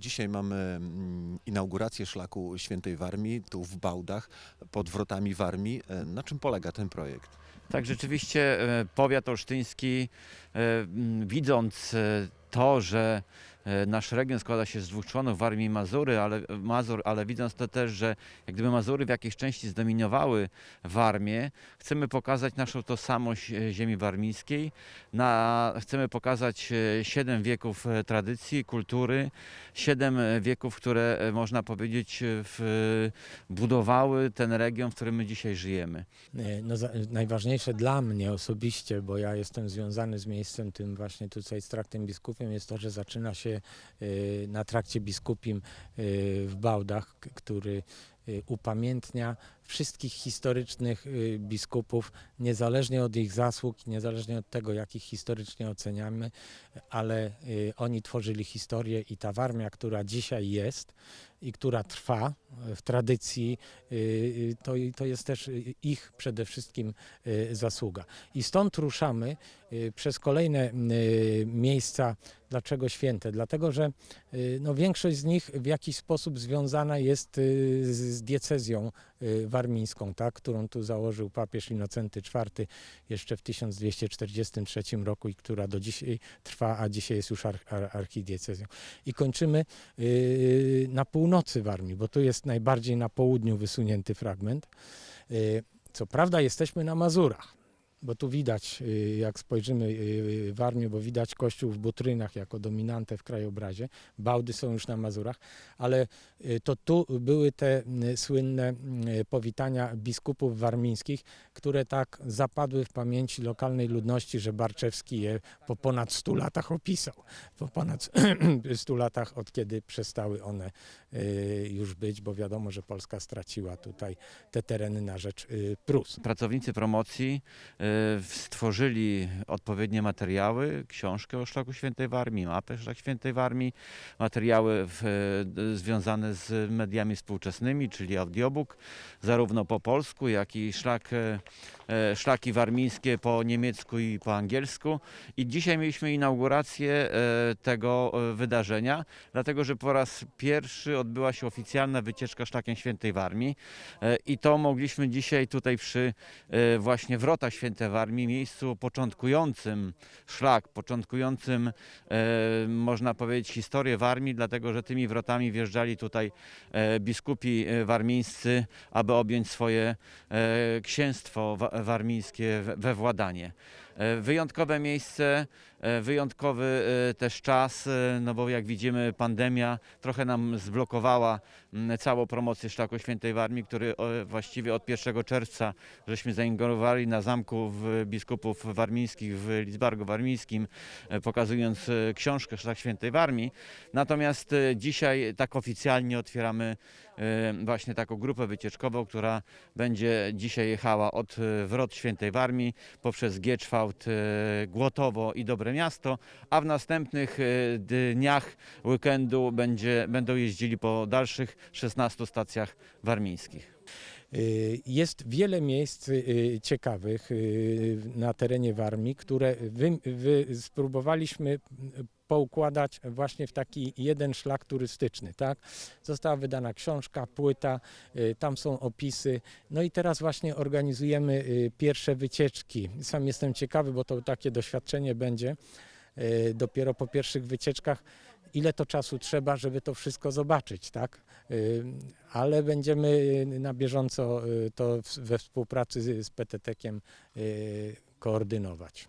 Dzisiaj mamy mm, inaugurację szlaku Świętej Warmii, tu w Bałdach, pod wrotami Warmii. E, Na czym polega ten projekt? Tak, rzeczywiście e, powiat olsztyński, e, widząc to, że nasz region składa się z dwóch członów Warmii i Mazury, ale, Mazur, ale widząc to też, że jak gdyby Mazury w jakiejś części zdominowały Warmię, chcemy pokazać naszą tożsamość e, ziemi warmińskiej, na, chcemy pokazać e, siedem wieków e, tradycji, kultury, siedem e, wieków, które e, można powiedzieć e, w, budowały ten region, w którym my dzisiaj żyjemy. E, No, najważniejsze dla mnie osobiście, bo ja jestem związany z miejscem tym właśnie tutaj z traktem biskupim, jest to, że zaczyna się e, na trakcie biskupim e, w Bałdach, który e, upamiętnia wszystkich historycznych e, biskupów, niezależnie od ich zasług, niezależnie od tego, jak ich historycznie oceniamy, ale e, oni tworzyli historię i ta Warmia, która dzisiaj jest i która trwa e, w tradycji, to, to jest też ich przede wszystkim zasługa. I stąd ruszamy przez kolejne miejsca. Dlaczego święte? Dlatego, że no, większość z nich w jakiś sposób związana jest z, diecezją warmińską, tak, którą tu założył papież Innocenty IV jeszcze w 1243 roku i która do dzisiaj trwa, a dzisiaj jest już ar, ar, archidiecezją. I kończymy y, na północy Warmii, bo tu jest najbardziej na południu wysunięty fragment. Y, Co prawda jesteśmy na Mazurach, bo tu widać, y, jak spojrzymy y, Warmię, bo widać kościół w Butrynach jako dominantę w krajobrazie. Bałdy są już na Mazurach, ale y, to tu były te y, słynne y, powitania biskupów warmińskich, które tak zapadły w pamięci lokalnej ludności, że Barczewski je po ponad 100 latach opisał. Po ponad 100 latach, od kiedy przestały one y, już być, bo wiadomo, że Polska straciła tutaj te tereny na rzecz y, Prus. Pracownicy promocji stworzyli odpowiednie materiały, książkę o Szlaku Świętej Warmii, mapę Szlak Świętej Warmii, materiały w, e, związane z mediami współczesnymi, czyli audiobook, zarówno po polsku, jak i szlak, e, e, szlaki warmińskie po niemiecku i po angielsku. I dzisiaj mieliśmy inaugurację tego wydarzenia, dlatego że po raz pierwszy odbyła się oficjalna wycieczka Szlakiem Świętej Warmii i to mogliśmy dzisiaj tutaj przy właśnie Wrota Święte Warmii, miejscu początkującym szlak, początkującym e, można powiedzieć historię Warmii, dlatego że tymi wrotami wjeżdżali tutaj e, biskupi e, warmińscy, aby objąć swoje e, księstwo wa- warmińskie we- we władanie. E, Wyjątkowe miejsce, wyjątkowy e, też czas, e, no bo jak widzimy pandemia trochę nam zblokowała całą promocję Szlaku Świętej Warmii, który e, właściwie od 1 czerwca żeśmy zaingorowali na zamku w biskupów warmińskich w Lidzbargu Warmińskim, e, pokazując e, książkę Szlak Świętej Warmii. Natomiast e, dzisiaj tak oficjalnie otwieramy e, właśnie taką grupę wycieczkową, która będzie dzisiaj jechała od e, Wrot Świętej Warmii poprzez Gieczwałt, e, Głotowo i Dobre Miasto, a w następnych e, dniach weekendu będzie, będą jeździli po dalszych 16 stacjach warmińskich. Y, Jest wiele miejsc y, ciekawych na terenie Warmii, które wy, wy spróbowaliśmy poukładać właśnie w taki jeden szlak turystyczny. Tak? Została wydana książka, płyta, y, tam są opisy. No i teraz właśnie organizujemy y, pierwsze wycieczki. Sam jestem ciekawy, bo to takie doświadczenie będzie y, dopiero po pierwszych wycieczkach ile to czasu trzeba, żeby to wszystko zobaczyć, tak? Ale będziemy na bieżąco to we współpracy z- PTT-kiem koordynować.